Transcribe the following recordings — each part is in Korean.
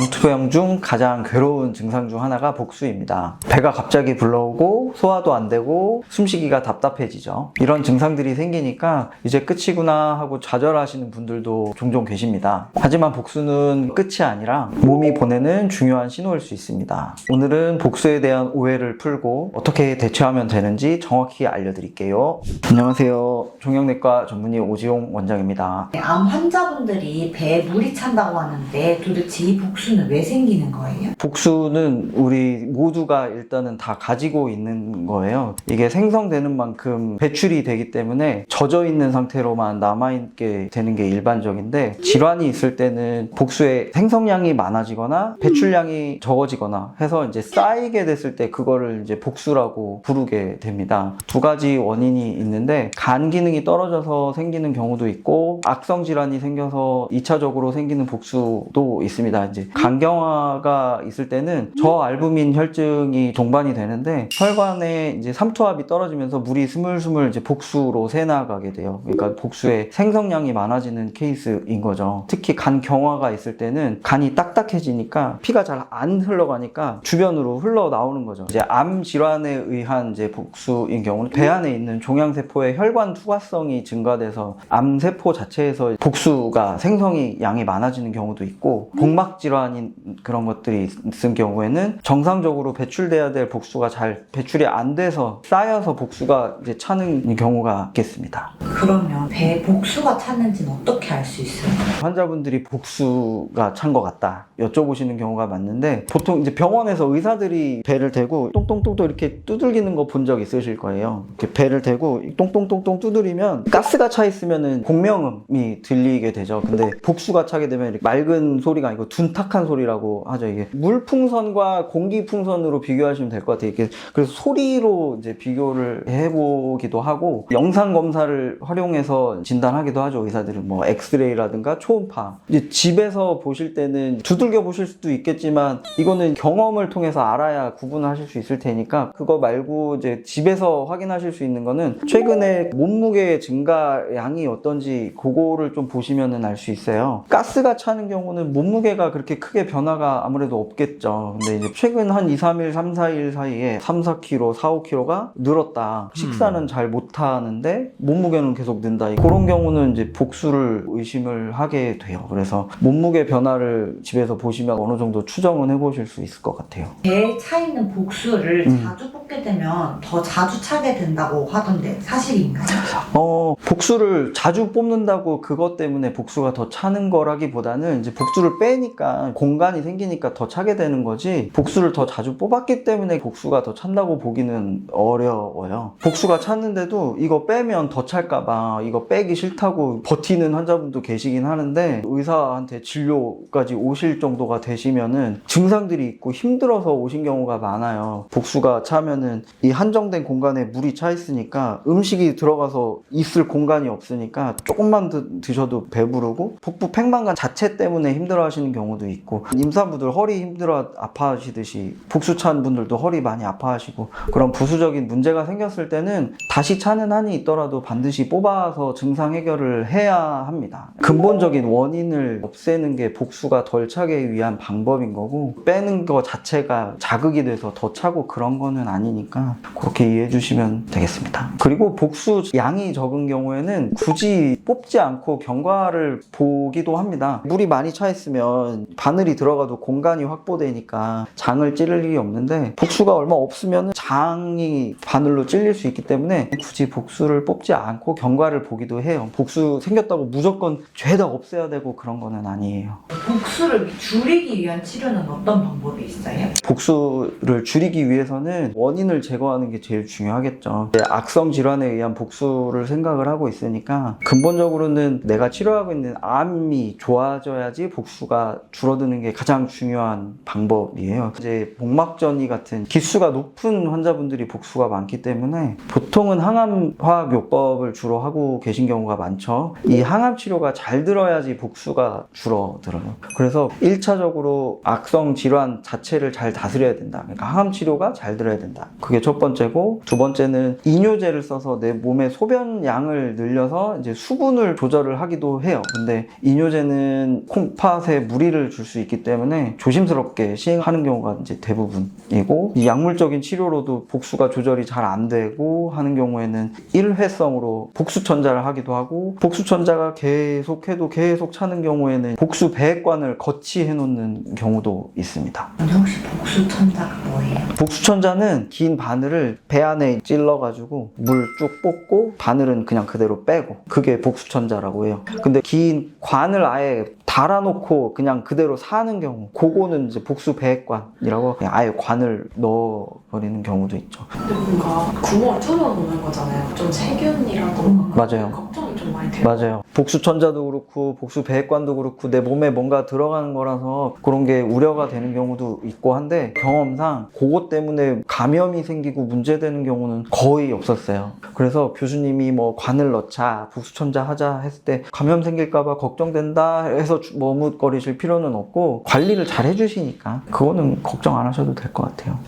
암투병 중 가장 괴로운 증상 중 하나가 복수입니다. 배가 갑자기 불러오고 소화도 안 되고 숨쉬기가 답답해지죠. 이런 증상들이 생기니까 이제 끝이구나 하고 좌절하시는 분들도 종종 계십니다. 하지만 복수는 끝이 아니라 몸이 보내는 중요한 신호일 수 있습니다. 오늘은 복수에 대한 오해를 풀고 어떻게 대처하면 되는지 정확히 알려드릴게요. 안녕하세요. 종양내과 전문의 오지용 원장입니다. 암 환자분들이 배에 물이 찬다고 하는데 도대체 이 복수는 왜 생기는 거예요? 복수는 우리 모두가 일단은 다 가지고 있는 거예요. 이게 생성되는 만큼 배출이 되기 때문에 젖어 있는 상태로만 남아있게 되는 게 일반적인데 질환이 있을 때는 복수의 생성량이 많아지거나 배출량이 적어지거나 해서 이제 쌓이게 됐을 때 그거를 이제 복수라고 부르게 됩니다. 두 가지 원인이 있는데 간 기능 이 떨어져서 생기는 경우도 있고 악성 질환이 생겨서 2차적으로 생기는 복수도 있습니다. 이제 간경화가 있을 때는 저알부민 혈증이 동반이 되는데 혈관에 이제 삼투압이 떨어지면서 물이 스물스물 이제 복수로 새나가게 돼요. 그러니까 복수의 생성량이 많아지는 케이스인 거죠. 특히 간 경화가 있을 때는 간이 딱딱해지니까 피가 잘 안 흘러가니까 주변으로 흘러 나오는 거죠. 이제 암 질환에 의한 이제 복수인 경우는 배 안에 있는 종양세포의 혈관 투과 성이 증가돼서 암세포 자체에서 복수가 생성이 양이 많아지는 경우도 있고 복막 질환인 그런 것들이 있을 경우에는 정상적으로 배출돼야 될 복수가 잘 배출이 안 돼서 쌓여서 복수가 이제 차는 경우가 있겠습니다. 그러면 배에 복수가 찼는지는 어떻게 알 수 있어요? 환자분들이 복수가 찬 것 같다 여쭤보시는 경우가 많는데 보통 이제 병원에서 의사들이 배를 대고 똥똥똥똥 이렇게 두들기는 거 본 적 있으실 거예요. 이렇게 배를 대고 똥똥똥똥 두드리 면 가스가 차 있으면은 공명음이 들리게 되죠. 근데 복수가 차게 되면 맑은 소리가 아니고 둔탁한 소리라고 하죠. 이게 물 풍선과 공기 풍선으로 비교하시면 될 것 같아요. 이렇게 그래서 소리로 이제 비교를 해보기도 하고 영상 검사를 활용해서 진단하기도 하죠. 의사들은 뭐 엑스레이라든가 초음파. 이제 집에서 보실 때는 두들겨 보실 수도 있겠지만 이거는 경험을 통해서 알아야 구분하실 수 있을 테니까 그거 말고 이제 집에서 확인하실 수 있는 거는 최근에 몸무게 증가량이 어떤지 그거를 좀 보시면은 알 수 있어요. 가스가 차는 경우는 몸무게가 그렇게 크게 변화가 아무래도 없겠죠. 근데 이제 최근 한 2, 3일, 3, 4일 사이에 3, 4kg, 4, 5kg가 늘었다. 식사는 잘 못하는데 몸무게는 계속 는다. 그런 경우는 이제 복수를 의심을 하게 돼요. 그래서 몸무게 변화를 집에서 보시면 어느 정도 추정은 해보실 수 있을 것 같아요. 배에 차 있는 복수를 음. 자주 뽑게 되면 더 자주 차게 된다고 하던데 사실인가요? 어, 복수를 자주 뽑는다고 그것 때문에 복수가 더 차는 거라기보다는 이제 복수를 빼니까 공간이 생기니까 더 차게 되는 거지 복수를 더 자주 뽑았기 때문에 복수가 더 찬다고 보기는 어려워요. 복수가 찼는데도 이거 빼면 더 찰까봐 이거 빼기 싫다고 버티는 환자분도 계시긴 하는데 의사한테 진료까지 오실 정도가 되시면은 증상들이 있고 힘들어서 오신 경우가 많아요. 복수가 차면은 이 한정된 공간에 물이 차 있으니까 음식이 들어가서 있을 공간이 없으니까 조금만 드, 드셔도 배부르고 복부 팽만감 자체 때문에 힘들어 하시는 경우도 있고 임산부들 허리 힘들어 아파하시듯이 복수 찬 분들도 허리 많이 아파하시고 그런 부수적인 문제가 생겼을 때는 다시 차는 한이 있더라도 반드시 뽑아서 증상 해결을 해야 합니다. 근본적인 원인을 없애는 게 복수가 덜 차게 위한 방법인 거고 빼는 거 자체가 자극이 돼서 더 차고 그런 거는 아니니까 그렇게 이해해 주시면 되겠습니다. 그리고 복수 양이 적은 경우에는 굳이 뽑지 않고 경과를 보기도 합니다. 물이 많이 차 있으면 바늘이 들어가도 공간이 확보되니까 장을 찌를 일이 없는데 복수가 얼마 없으면 장이 바늘로 찔릴 수 있기 때문에 굳이 복수를 뽑지 않고 경과를 보기도 해요. 복수 생겼다고 무조건 죄다 없애야 되고 그런 거는 아니에요. 복수를 줄이기 위한 치료는 어떤 방법이 있어요? 복수를 줄이기 위해서는 원인을 제거하는 게 제일 중요하겠죠. 악성 질환에 의한 복수 를 생각을 하고 있으니까 근본적으로는 내가 치료하고 있는 암이 좋아져야지 복수가 줄어드는 게 가장 중요한 방법이에요. 이제 복막전이 같은 기수가 높은 환자분들이 복수가 많기 때문에 보통은 항암 화학 요법을 주로 하고 계신 경우가 많죠. 이 항암 치료가 잘 들어야지 복수가 줄어들어요. 그래서 1차적으로 악성 질환 자체를 잘 다스려야 된다. 그러니까 항암 치료가 잘 들어야 된다. 그게 첫 번째고 두 번째는 이뇨제를 써서 내 몸의 소변 양을 늘려서 이제 수분을 조절을 하기도 해요. 근데 이뇨제는 콩팥에 무리를 줄 수 있기 때문에 조심스럽게 시행하는 경우가 이제 대부분이고 이 약물적인 치료로도 복수가 조절이 잘 안 되고 하는 경우에는 일회성으로 복수천자를 하기도 하고 복수천자가 계속해도 계속 차는 경우에는 복수 배액관을 거치해 놓는 경우도 있습니다. 근데 혹시 복수 천자가 뭐예요? 복수천자는 긴 바늘을 배 안에 찔러가지고 물 쭉 뽑고 바늘은 그냥 그대로 빼고 그게 복수천자라고 해요. 근데 긴 관을 아예 달아놓고 그냥 그대로 사는 경우 그거는 이제 복수 배액관이라고 그냥 아예 관을 넣어버리는 경우도 있죠. 근데 뭔가 구멍을 뚫어놓는 거잖아요. 좀 세균이라던가 맞아요. 좀 많이 돼요. 맞아요. 복수천자도 그렇고 복수 배액관도 그렇고 내 몸에 뭔가 들어가는 거라서 그런 게 우려가 되는 경우도 있고 한데 경험상 그것 때문에 감염이 생기고 문제되는 경우는 거의 없었어요. 그래서 교수님이 뭐 관을 넣자 복수천자 하자 했을 때 감염 생길까봐 걱정된다 해서 주- 머뭇거리실 필요는 없고 관리를 잘 해주시니까 그거는 걱정 안 하셔도 될 것 같아요.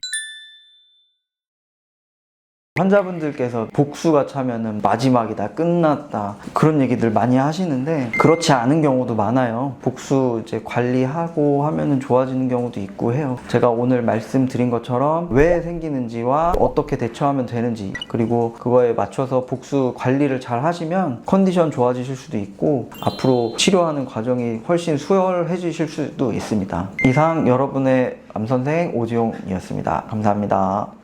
환자분들께서 복수가 차면은 마지막이다, 끝났다 그런 얘기들 많이 하시는데 그렇지 않은 경우도 많아요. 복수 이제 관리하고 하면은 좋아지는 경우도 있고 해요. 제가 오늘 말씀드린 것처럼 왜 생기는지와 어떻게 대처하면 되는지 그리고 그거에 맞춰서 복수 관리를 잘 하시면 컨디션 좋아지실 수도 있고 앞으로 치료하는 과정이 훨씬 수월해지실 수도 있습니다. 이상 여러분의 암선생 오지용이었습니다. 감사합니다.